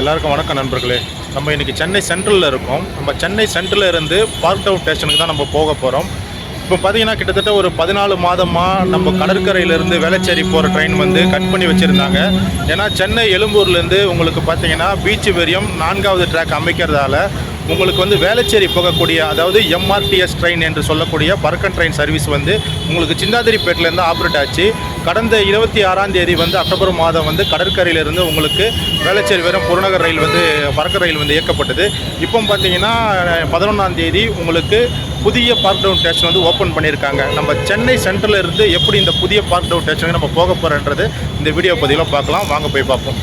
எல்லாருக்கும் வணக்கம் நண்பர்களே. நம்ம இன்றைக்கி சென்னை சென்ட்ரலில் இருக்கோம். நம்ம சென்னை சென்ட்ரலில் இருந்து பார்க் டவுன் ஸ்டேஷனுக்கு தான் நம்ம போக போகிறோம் இப்போ பார்த்தீங்கன்னா கிட்டத்தட்ட ஒரு பதினாலு மாதமாக நம்ம கடற்கரையிலேருந்து வேளச்சேரி போகிற ட்ரெயின் வந்து கட் பண்ணி வச்சுருந்தாங்க. ஏன்னா சென்னை எழும்பூர்லேருந்து உங்களுக்கு பார்த்தீங்கன்னா பீச் வெறியம் நான்காவது ட்ராக் அமைக்கிறதால உங்களுக்கு வந்து வேளச்சேரி போகக்கூடிய அதாவது எம்ஆர்டிஎஸ் ட்ரெயின் என்று சொல்லக்கூடிய பறக்கன் ட்ரெயின் சர்வீஸ் வந்து உங்களுக்கு சிந்தாதிரிப்பேட்டிலேருந்து ஆப்ரேட் ஆச்சு. கடந்த இருபத்தி ஆறாம் தேதி வந்து அக்டோபர் மாதம் வந்து கடற்கரையிலிருந்து உங்களுக்கு வேளச்சேரி வரும் புறநகர் ரயில் வந்து பறக்க ரயில் வந்து இயக்கப்பட்டது. இப்போ பார்த்தீங்கன்னா பதினொன்றாம் தேதி உங்களுக்கு புதிய பார்க் டவுன் ஸ்டேஷன் வந்து ஓப்பன் பண்ணியிருக்காங்க. நம்ம சென்னை சென்டரில் இருந்து எப்படி இந்த புதிய பார்க் டவுன் ஸ்டேஷனுக்கு நம்ம போக போகிறோன்றது இந்த வீடியோ பதிவில் பார்க்கலாம். வாங்க போய் பார்ப்போம்.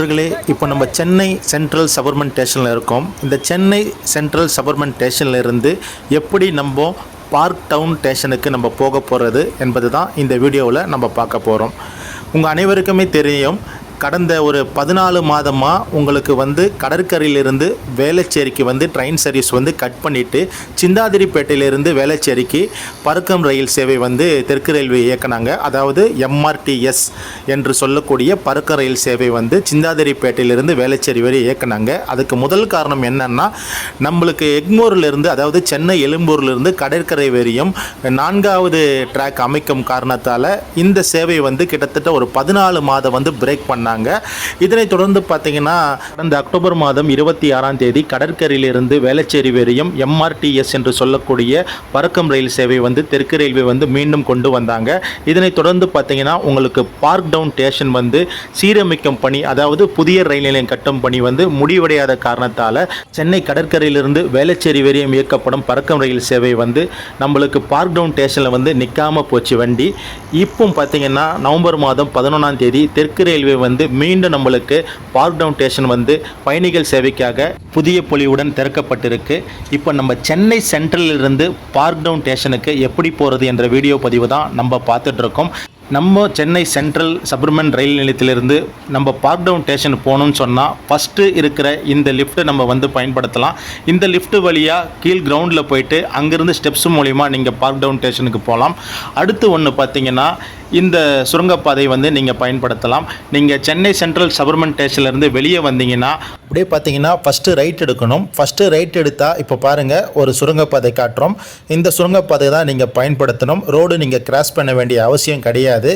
நண்பர்களே இப்போ நம்ம சென்னை சென்ட்ரல் சபர்மன் ஸ்டேஷனில் இருக்கோம். இந்த சென்னை சென்ட்ரல் சபர்மன் ஸ்டேஷனில் இருந்து எப்படி நம்ம பார்க் டவுன் ஸ்டேஷனுக்கு நம்ம போக போகிறது என்பது தான் இந்த வீடியோவில் நம்ம பார்க்க போகிறோம் உங்கள் அனைவருக்குமே தெரியும் கடந்த ஒரு பதினாலு மாதமாக உங்களுக்கு வந்து கடற்கரையிலிருந்து வேளச்சேரிக்கு வந்து ட்ரெயின் சர்வீஸ் வந்து கட் பண்ணிவிட்டு சிந்தாதிரிப்பேட்டையிலிருந்து வேளச்சேரிக்கு பறக்கம் ரயில் சேவை வந்து தெற்கு ரயில்வே இயக்குனாங்க. அதாவது எம்ஆர்டிஎஸ் என்று சொல்லக்கூடிய பறக்க ரயில் சேவை வந்து சிந்தாதிரிப்பேட்டையிலிருந்து வேளச்சேரி வரை இயக்குனாங்க. அதுக்கு முதல் காரணம் என்னன்னா நம்மளுக்கு எக்மோர்லேருந்து அதாவது சென்னை எழும்பூர்லேருந்து கடற்கரை வரையும் நான்காவது ட்ராக் அமைக்கும் காரணத்தால் இந்த சேவை வந்து கிட்டத்தட்ட ஒரு பதினாலு மாதம் வந்து பிரேக் பண்ணாங்க. இதனைத் தொடர்ந்து பார்த்தீங்கன்னா கடந்த அக்டோபர் மாதம் இருபத்தி ஆறாம் தேதி கடற்கரையிலிருந்து வேளச்சேரி வரையும் எம்ஆர்டிஎஸ் என்று சொல்லக்கூடிய பறக்கும் ரயில் சேவை வந்து தெற்கு ரயில்வே வந்து மீண்டும் கொண்டு வந்தாங்க. இதனைத் தொடர்ந்து பார்த்தீங்கன்னா உங்களுக்கு பார்க் டவுன் ஸ்டேஷன் வந்து சீரமைக்கும் பணி அதாவது புதிய ரயில் நிலையம் கட்டும் பணி வந்து முடிவடையாத காரணத்தால் சென்னை கடற்கரையிலிருந்து வேளச்சேரி வரையும் இயக்கப்படும் பறக்கும் ரயில் சேவை வந்து நம்மளுக்கு பார்க் டவுன் ஸ்டேஷனில் வந்து நிற்காம போச்சு வண்டி. இப்போ பார்த்தீங்கன்னா நவம்பர் மாதம் பதினொன்றாம் தேதி தெற்கு ரயில்வே வந்து மீண்டும் நம்மளுக்கு பார்க் டவுன் ஸ்டேஷன் வந்து பயணிகள் சேவைக்காக புதிய பொலிவுடன் திறக்கப்பட்டிருக்கு. இப்போ நம்ம சென்னை சென்ட்ரலில் இருந்து பார்க் டவுன் ஸ்டேஷனுக்கு எப்படி போகிறது என்ற வீடியோ பதிவு தான் நம்ம பார்த்துட்டு இருக்கோம். நம்ம சென்னை சென்ட்ரல் சபர்மன் ரயில் நிலையத்திலிருந்து நம்ம பார்க் டவுன் ஸ்டேஷன் போகணும்னு சொன்னால் ஃபஸ்ட்டு இருக்கிற இந்த லிஃப்ட்டை நம்ம வந்து பயன்படுத்தலாம். இந்த லிஃப்ட் வழியாக கீழ் கிரவுண்டில் போயிட்டு அங்கேருந்து ஸ்டெப்ஸ் மூலிமா நீங்கள் பார்க் டவுன் ஸ்டேஷனுக்கு போகலாம். அடுத்து ஒன்று பார்த்தீங்கன்னா இந்த சுரங்கப்பாதை வந்து நீங்கள் பயன்படுத்தலாம். நீங்கள் சென்னை சென்ட்ரல் சபர்மன் ஸ்டேஷன்லேருந்து வெளியே வந்தீங்கன்னா அப்படியே பார்த்தீங்கன்னா ஃபஸ்ட்டு ரைட் எடுக்கணும். ஃபஸ்ட்டு ரைட் எடுத்தால் இப்போ பாருங்கள் ஒரு சுரங்கப்பாதை காட்டுறோம். இந்த சுரங்கப்பாதை தான் நீங்கள் பயன்படுத்தணும். ரோடு நீங்கள் கிராஸ் பண்ண வேண்டிய அவசியம் கிடையாது. கிடையாது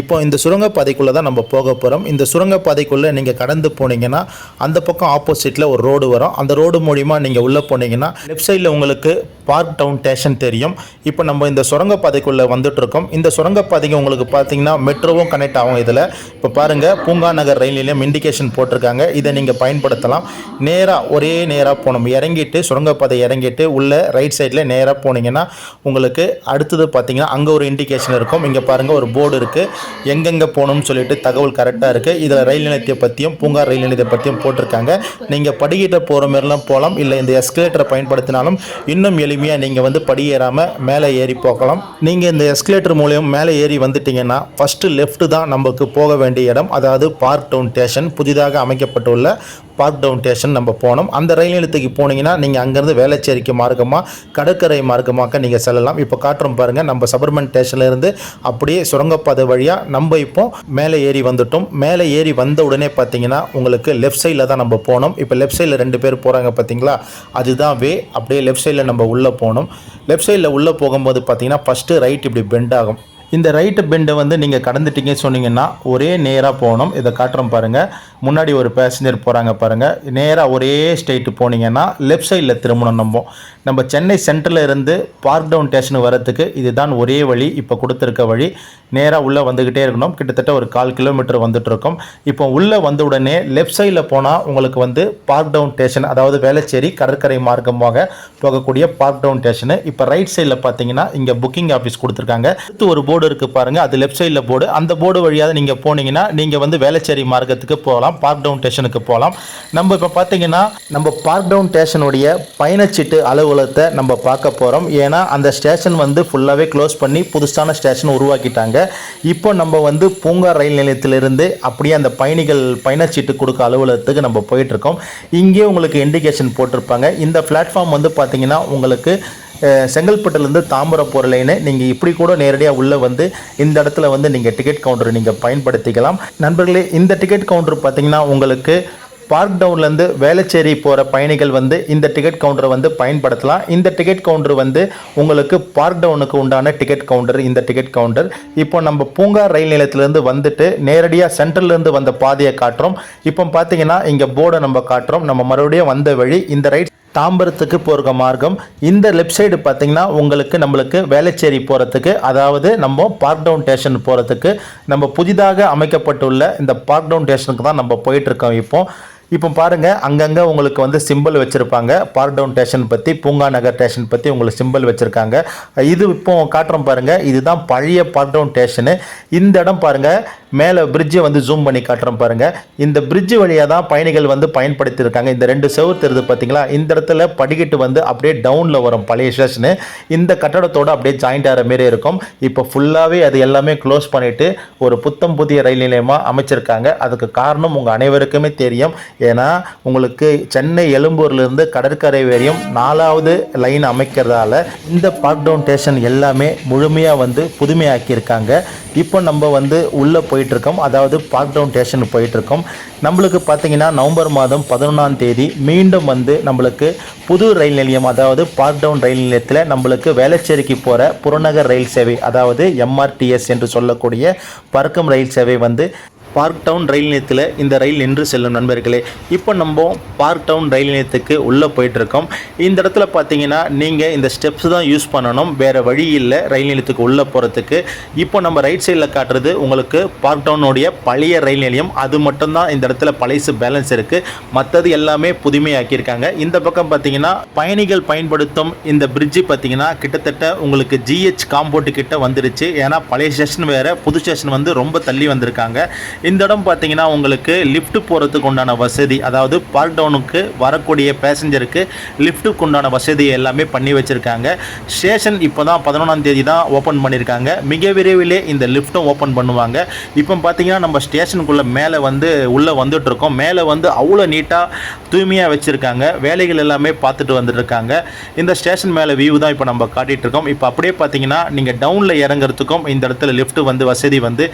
இப்போ இந்த சுரங்கப்பாதைக்குள்ளே தான் நம்ம போக போகிறோம் இந்த சுரங்கப்பாதைக்குள்ளே நீங்கள் கடந்து போனீங்கன்னா அந்த பக்கம் ஆப்போசிட்டில் ஒரு ரோடு வரும். அந்த ரோடு மூலிமா நீங்கள் உள்ளே போனீங்கன்னா லெஃப்ட் சைடில் உங்களுக்கு பார்க் டவுன் ஸ்டேஷன் தெரியும். இப்போ நம்ம இந்த சுரங்கப்பாதைக்குள்ளே வந்துட்டுருக்கோம். இந்த சுரங்கப்பாதைக்கு உங்களுக்கு பார்த்தீங்கன்னா மெட்ரோவும் கனெக்ட் ஆகும் இதில். இப்போ பாருங்கள் பூங்கா நகர் ரயில் நிலையம் இண்டிகேஷன் போட்டிருக்காங்க. இதை நீங்கள் பயன்படுத்தலாம். நேராக ஒரே நேராக போகணும். இறங்கிட்டு சுரங்கப்பாதை இறங்கிட்டு உள்ள ரைட் சைடில் நேராக போனீங்கன்னா உங்களுக்கு அடுத்தது பார்த்தீங்கன்னா அங்கே ஒரு இண்டிகேஷன் இருக்கும். இங்கே பாருங்கள் ஒரு போர்டு இருக்குது எங்கெங்கே போகணும்னு சொல்லிட்டு தகவல் கரெக்டாக இருக்குது இதில் ரயில் நிலையத்தை பற்றியும் பூங்கா ரயில் நிலையத்தை பற்றியும் போட்டிருக்காங்க. நீங்கள் படிக்கிட்ட போகிற மாதிரிலாம் போகலாம். இல்லை இந்த எஸ்கலேட்டரை பயன்படுத்தினாலும் இன்னும் எளிமையாக நீங்கள் வந்து படியேறாமல் மேலே ஏறி போகலாம். நீங்கள் இந்த எஸ்கலேட்டர் மூலியம் மேலே ஏறி வந்துட்டீங்கன்னா ஃபஸ்ட்டு லெஃப்ட்டு தான் நமக்கு போக வேண்டிய இடம். அதாவது பார்க் டவுன் ஸ்டேஷன் புதிதாக அமைக்கப்பட்டுள்ள பார்க் டவுன் ஸ்டேஷன் நம்ம போனோம் அந்த ரயில் நிலையத்துக்கு போனீங்கன்னா நீங்கள் அங்கேருந்து வேளச்சேரிக்கு மார்க்கமாக கடற்கரை மார்க்கமாக நீங்கள் செல்லலாம். இப்போ காட்டுறோம் பாருங்கள் நம்ம சபர்மன் ஸ்டேஷன்லேருந்து அப்படியே சுரங்கப்பாதை வழி வழியாக நம்ம இப்போ மேலே ஏறி வந்துட்டோம். மேலே ஏறி வந்த உடனே பார்த்தீங்கன்னா உங்களுக்கு லெஃப்ட் சைடில் தான் நம்ம போனோம். இப்போ லெஃப்ட் சைடில் ரெண்டு பேர் போகிறாங்க பார்த்தீங்களா? அதுதான் வே அப்படியே லெஃப்ட் சைடில் நம்ம உள்ளே போனோம். லெஃப்ட் சைடில் உள்ளே போகும்போது பார்த்தீங்கன்னா ஃபஸ்ட்டு ரைட் இப்படி பெண்ட் ஆகும். இந்த ரைட்டு பெண்டை வந்து நீங்கள் கடந்துட்டீங்க சொன்னீங்கன்னா ஒரே நேராக போகணும். இதை காட்டுறோம் பாருங்கள் முன்னாடி ஒரு பேசஞ்சர் போகிறாங்க பாருங்கள் நேராக ஒரே ஸ்டேட்டு போனீங்கன்னா லெஃப்ட் சைடில் திரும்பணும் நம்ம. நம்ம சென்னை சென்டரில் இருந்து பார்க் டவுன் ஸ்டேஷன் வரத்துக்கு இதுதான் ஒரே வழி. இப்போ கொடுத்துருக்க வழி. நேராக உள்ளே வந்துக்கிட்டே இருக்கணும். கிட்டத்தட்ட ஒரு கால் கிலோமீட்டர் வந்துட்டுருக்கோம். இப்போ உள்ளே வந்த உடனே லெஃப்ட் சைடில் போனால் உங்களுக்கு வந்து பார்க் டவுன் ஸ்டேஷன் அதாவது வேளச்சேரி கடற்கரை மார்க்கமாக போகக்கூடிய பார்க் டவுன் ஸ்டேஷனு இப்போ ரைட் சைடில் பார்த்தீங்கன்னா இங்கே புக்கிங் ஆஃபீஸ் கொடுத்துருக்காங்க. அடுத்து ஒரு போர்டு போர்டு இருக்குது பாருங்கள் அது லெஃப்ட் சைடில் போர்டு அந்த போர்டு வழியாக நீங்கள் போனீங்கன்னா நீங்கள் வந்து வேலைச்சேரி மார்க்கத்துக்கு போகலாம். பார்க் டவுன் ஸ்டேஷனுக்கு போகலாம். நம்ம இப்போ பார்த்தீங்கன்னா நம்ம பார்க் டவுன் ஸ்டேஷனுடைய பயணச்சீட்டு அலுவலகத்தை நம்ம பார்க்க போகிறோம் ஏன்னா அந்த ஸ்டேஷன் வந்து ஃபுல்லாகவே க்ளோஸ் பண்ணி புதுசான ஸ்டேஷன் உருவாக்கிட்டாங்க. இப்போ நம்ம வந்து பூங்கா ரயில் நிலையத்திலிருந்து அப்படியே அந்த பயணிகள் பயணச்சீட்டு கொடுக்க அலுவலகத்துக்கு நம்ம போயிட்டுருக்கோம் இங்கே உங்களுக்கு இண்டிகேஷன் போட்டிருப்பாங்க. இந்த பிளாட்ஃபார்ம் வந்து பார்த்தீங்கன்னா உங்களுக்கு செங்கல்பட்டுலேருந்து தாம்பரம் போகிற லைனு நீங்கள் இப்படி கூட நேரடியாக உள்ளே வந்து இந்த இடத்துல வந்து நீங்கள் டிக்கெட் கவுண்டர் நீங்கள் பயன்படுத்திக்கலாம். நண்பர்களே இந்த டிக்கெட் கவுண்டர் பார்த்தீங்கன்னா உங்களுக்கு பார்க் டவுன்லேருந்து வேளச்சேரி போகிற பயணிகள் வந்து இந்த டிக்கெட் கவுண்டரை வந்து பயன்படுத்தலாம். இந்த டிக்கெட் கவுண்டர் வந்து உங்களுக்கு பார்க் டவுனுக்கு உண்டான டிக்கெட் கவுண்டர் இந்த டிக்கெட் கவுண்டர் இப்போ நம்ம பூங்கா ரயில் நிலையத்திலேருந்து வந்துட்டு நேரடியாக சென்ட்ரல்லேருந்து வந்த பாதையை காட்டுறோம். இப்போ பார்த்தீங்கன்னா இங்கே போர்டை நம்ம காட்டுறோம். நம்ம மறுபடியும் வந்த வழி இந்த ரைட் தாம்பரத்துக்கு போகிற மார்க்கம். இந்த லெஃப்ட் சைடு பார்த்தீங்கன்னா உங்களுக்கு நம்மளுக்கு வேளச்சேரி போகிறதுக்கு அதாவது நம்ம பார்க் டவுன் ஸ்டேஷன் போகிறதுக்கு நம்ம புதிதாக அமைக்கப்பட்டுள்ள இந்த பார்க் டவுன் ஸ்டேஷனுக்கு தான் நம்ம போயிட்டுருக்கோம் இப்போ. இப்போ பாருங்கள் அங்கங்கே உங்களுக்கு வந்து சிம்பிள் வச்சுருப்பாங்க. பார்க் டவுன் ஸ்டேஷன் பற்றி பூங்கா நகர் ஸ்டேஷன் பற்றி உங்களுக்கு சிம்பிள் வச்சுருக்காங்க. இது இப்போ காட்டுறோம் பாருங்கள் இதுதான் பழைய பார்க் டவுன் ஸ்டேஷனு இந்த இடம் பாருங்க மேலே பிரிட்ஜை வந்து ஜூம் பண்ணி காட்டுறோம் பாருங்கள் இந்த பிரிட்ஜ் வழியாக தான் பயணிகள் வந்து பயன்படுத்தியிருக்காங்க. இந்த ரெண்டு செவுறு தெரியுது பார்த்தீங்களா இந்த இடத்துல படிக்கட்டு வந்து அப்படியே டவுனில் வரும் பழைய ஸ்டேஷனு இந்த கட்டடத்தோட அப்படியே ஜாயிண்ட் ஆகிற மாரி இருக்கும். இப்போ ஃபுல்லாகவே அது எல்லாமே க்ளோஸ் பண்ணிவிட்டு ஒரு புத்தம் புதிய ரயில் நிலையமாக அமைச்சிருக்காங்க. அதுக்கு காரணம் உங்கள் அனைவருக்குமே தெரியும். ஏன்னா உங்களுக்கு சென்னை எழும்பூர்லேருந்து கடற்கரை வரையும் நாலாவது லைன் அமைக்கிறதால இந்த பார்க் டவுன் ஸ்டேஷன் எல்லாமே முழுமையாக வந்து புதுமையாக்கியிருக்காங்க. இப்போ நம்ம வந்து உள்ளே போயிட்டுருக்கோம். அதாவது பார்க் டவுன் ஸ்டேஷன் போயிட்டுருக்கோம். நம்மளுக்கு பார்த்தீங்கன்னா நவம்பர் மாதம் பதினொன்றாம் தேதி மீண்டும் வந்து நம்மளுக்கு புது ரயில் நிலையம் அதாவது பார்க் டவுன் ரயில் நிலையத்தில் நம்மளுக்கு வேளச்சேரிக்கு போகிற புறநகர் ரயில் சேவை அதாவது எம்ஆர்டிஎஸ் என்று சொல்லக்கூடிய பறக்கும் ரயில் சேவை வந்து பார்க் டவுன் ரயில் நிலையத்தில் இந்த ரயில் நின்று செல்லும் நண்பர்களே இப்போ நம்ம பார்க் டவுன் ரயில் நிலையத்துக்கு உள்ளே போயிட்டுருக்கோம். இந்த இடத்துல பார்த்தீங்கன்னா நீங்கள் இந்த ஸ்டெப்ஸ் தான் யூஸ் பண்ணணும். வேறு வழி இல்லை ரயில் நிலையத்துக்கு உள்ளே போகிறதுக்கு இப்போ நம்ம ரைட் சைடில் காட்டுறது உங்களுக்கு பார்க் டவுனுடைய பழைய ரயில் நிலையம். அது மட்டும்தான் இந்த இடத்துல பழைசு பேலன்ஸ் இருக்குது மற்றது எல்லாமே புதுமையாக்கியிருக்காங்க. இந்த பக்கம் பார்த்தீங்கன்னா பயணிகள் பயன்படுத்தும் இந்த பிரிட்ஜு பார்த்தீங்கன்னா கிட்டத்தட்ட உங்களுக்கு ஜிஹெச் காம்பவுண்டு கிட்ட வந்துருச்சு. ஏன்னா பழைய ஸ்டேஷன் வேறு புது ஸ்டேஷன் வந்து ரொம்ப தள்ளி வந்திருக்காங்க. இந்த இடம் பார்த்தீங்கன்னா உங்களுக்கு லிஃப்ட் போகிறதுக்கு உண்டான வசதி அதாவது பார்க் டவுனுக்கு வரக்கூடிய பேசஞ்சருக்கு லிஃப்ட்டுக்கு உண்டான வசதி எல்லாமே பண்ணி வச்சுருக்காங்க. ஸ்டேஷன் இப்போ தான் பதினொன்றாம் தேதி தான் ஓப்பன் பண்ணியிருக்காங்க மிக விரைவிலே இந்த லிஃப்ட்டும் ஓப்பன் பண்ணுவாங்க. இப்போ பார்த்தீங்கன்னா நம்ம ஸ்டேஷனுக்குள்ளே மேலே வந்து உள்ளே வந்துட்டுருக்கோம். மேலே வந்து அவ்வளோ நீட்டாக தூய்மையாக வச்சுருக்காங்க. வேலைகள் எல்லாமே பார்த்துட்டு வந்துட்டுருக்காங்க. இந்த ஸ்டேஷன் மேலே வியூ தான் இப்போ நம்ம காட்டிகிட்டு இருக்கோம் இப்போ அப்படியே பார்த்தீங்கன்னா நீங்கள் டவுனில் இறங்குறதுக்கும் இந்த இடத்துல லிஃப்ட் வந்து வசதி வந்து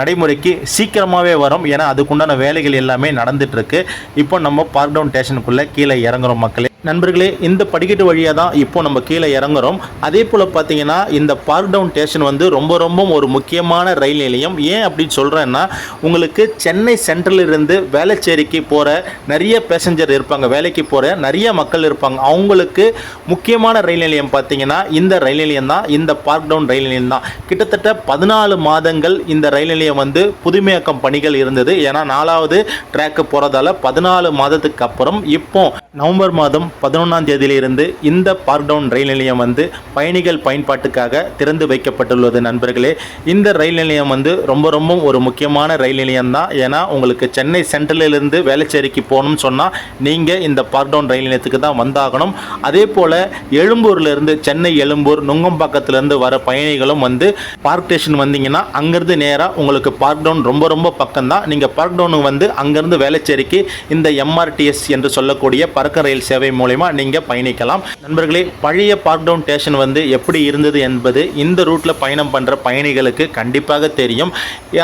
நடைமுறைக்கு சீக்கிரம் சீக்கிரமாகவே வரும். ஏன்னா அதுக்குண்டான வேலைகள் எல்லாமே நடந்துட்டு இருக்கு. இப்போ நம்ம பார்க் டவுன் ஸ்டேஷனுக்குள்ளே கீழே இறங்குறோம் மக்களே. நண்பர்களே இந்த படிக்கட்டு வழியாக தான் இப்போ நம்ம கீழே இறங்குறோம். அதே போல் பார்த்தீங்கன்னா இந்த பார்க் டவுன் ஸ்டேஷன் வந்து ரொம்ப ரொம்ப ஒரு முக்கியமான ரயில் நிலையம். ஏன் அப்படின்னு சொல்கிறேன்னா உங்களுக்கு சென்னை சென்ட்ரலிருந்து வேலைச்சேரிக்கு வேளச்சேரிக்கு போகிற நிறைய பேசஞ்சர் இருப்பாங்க வேலைக்கு போகிற நிறைய மக்கள் இருப்பாங்க. அவங்களுக்கு முக்கியமான ரயில் நிலையம் பார்த்தீங்கன்னா இந்த ரயில் நிலையம் தான் இந்த பார்க் டவுன் ரயில் நிலையம் தான். கிட்டத்தட்ட பதினாலு மாதங்கள் இந்த ரயில் நிலையம் வந்து புதுமையாக்கம் பணிகள் இருந்தது. ஏன்னா நாலாவது ட்ராக்கு போகிறதால பதினாலு மாதத்துக்கு அப்புறம் இப்போ நவம்பர் மாதம் பதினொன்றாம் தேதியிலிருந்து இந்த பார்க் டவுன் ரயில் நிலையம் வந்து பயணிகள் பயன்பாட்டுக்காக திறந்து வைக்கப்பட்டுள்ளது நண்பர்களே. இந்த ரயில் நிலையம் வந்து ரொம்ப ரொம்ப ஒரு முக்கியமான ரயில் நிலையம் தான் ஏன்னா உங்களுக்கு சென்னை சென்ட்ரலிலிருந்து வேளச்சேரிக்கு போகணும்னு சொன்னால் நீங்கள் இந்த பார்க் டவுன் ரயில் நிலையத்துக்கு தான் வந்தாகணும். அதே போல் எழும்பூர்லேருந்து சென்னை எழும்பூர் நுங்கம்பாக்கத்துலேருந்து வர பயணிகளும் வந்து பார்க் ஸ்டேஷன் வந்தீங்கன்னா அங்கேருந்து நேராக உங்களுக்கு பார்க் டவுன் ரொம்ப ரொம்ப பக்கம் தான் நீங்கள் பார்க்டவுனுக்கு வந்து அங்கேருந்து வேளச்சேரிக்கு இந்த எம்ஆர்டிஎஸ் என்று சொல்லக்கூடிய பறக்க ரயில் சேவை மூலயமா நீங்கள் பயணிக்கலாம். நண்பர்களே பழைய பார்க் டவுன் ஸ்டேஷன் வந்து எப்படி இருந்தது என்பது இந்த ரூட்டில் பயணம் பண்ணுற பயணிகளுக்கு கண்டிப்பாக தெரியும்.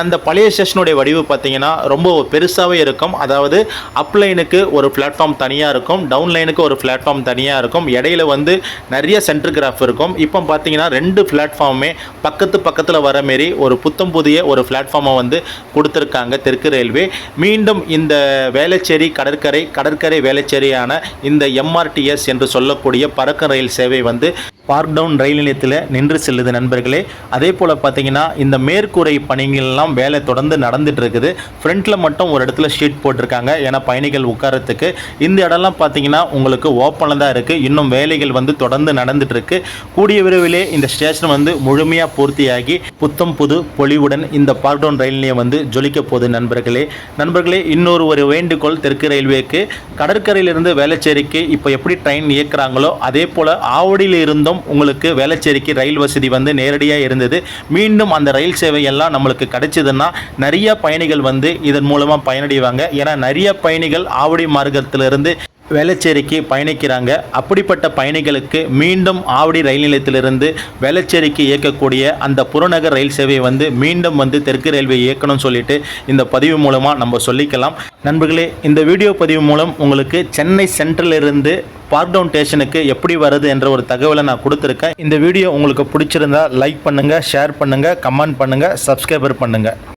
அந்த பழைய ஸ்டேஷனுடைய வடிவு பார்த்தீங்கன்னா ரொம்ப பெருசாகவே இருக்கும். அதாவது அப்லைனுக்கு ஒரு பிளாட்ஃபார்ம் தனியாக இருக்கும். டவுன் லைனுக்கு ஒரு பிளாட்ஃபார்ம் தனியாக இருக்கும். இடையில வந்து நிறைய சென்டர் கிராஃப் இருக்கும். இப்போ பார்த்தீங்கன்னா ரெண்டு பிளாட்ஃபார்மே பக்கத்து பக்கத்தில் வர மாரி ஒரு புத்தம் புதிய ஒரு பிளாட்ஃபார்மை வந்து கொடுத்துருக்காங்க. தெற்கு ரயில்வே. மீண்டும் இந்த வேளச்சேரி கடற்கரை கடற்கரை வேளச்சேரியான இந்த எம்ஆர்டிஎஸ் என்று சொல்லக்கூடிய பறக்க ரயில் சேவை வந்து பார்க் டவுன் ரயில் நிலையத்தில் நின்று செல்லுது நண்பர்களே. அதே போல் பார்த்தீங்கன்னா இந்த மேற்கூரை பணிகள்லாம் வேலை தொடர்ந்து நடந்துட்டு இருக்குது. ஃப்ரண்ட்டில் மட்டும் ஒரு இடத்துல ஷீட் போட்டிருக்காங்க. ஏன்னா பயணிகள் உட்காரத்துக்கு இந்த இடம்லாம் பார்த்தீங்கன்னா உங்களுக்கு ஓப்பனில் தான் இருக்குது இன்னும் வேலைகள் வந்து தொடர்ந்து நடந்துட்டு இருக்கு. கூடிய விரைவிலே இந்த ஸ்டேஷன் வந்து முழுமையாக பூர்த்தியாகி புத்தம் புது பொலிவுடன் இந்த பார்க் டவுன் ரயில் நிலையம் வந்து ஜொலிக்க போகுது நண்பர்களே. நண்பர்களே இன்னொரு ஒரு வேண்டுகோள் தெற்கு ரயில்வேக்கு. கடற்கரையிலிருந்து வேளச்சேரிக்கு இப்போ எப்படி ட்ரெயின் இயக்குறாங்களோ அதே போல் ஆவடியில் இருந்தும் உங்களுக்கு வேளச்சேரிக்கு ரயில் வசதி வந்து நேரடியாக இருந்தது. மீண்டும் அந்த ரயில் சேவை எல்லாம் நம்மளுக்கு கிடைச்சதுன்னா நிறைய பயணிகள் வந்து இதன் மூலமாக பயனடைவாங்க. ஏன்னா நிறைய பயணிகள் ஆவடி மார்க்கத்திலிருந்து வேளச்சேரிக்கு பயணிக்கிறாங்க. அப்படிப்பட்ட பயணிகளுக்கு மீண்டும் ஆவடி ரயில் நிலையத்திலிருந்து வேளச்சேரிக்கு இயக்கக்கூடிய அந்த புறநகர் ரயில் சேவை வந்து மீண்டும் வந்து தெற்கு ரயில்வே இயக்கணும்னு சொல்லிட்டு இந்த பதிவு மூலமாக நம்ம சொல்லிக்கலாம். நண்பர்களே இந்த வீடியோ பதிவு மூலம் உங்களுக்கு சென்னை சென்ட்ரலிருந்து பார்க் டவுன் ஸ்டேஷனுக்கு எப்படி வருது என்ற ஒரு தகவலை நான் கொடுத்துருக்கேன். இந்த வீடியோ உங்களுக்கு பிடிச்சிருந்தா லைக் பண்ணுங்கள் ஷேர் பண்ணுங்கள் கமெண்ட் பண்ணுங்கள் சப்ஸ்கிரைபர் பண்ணுங்கள்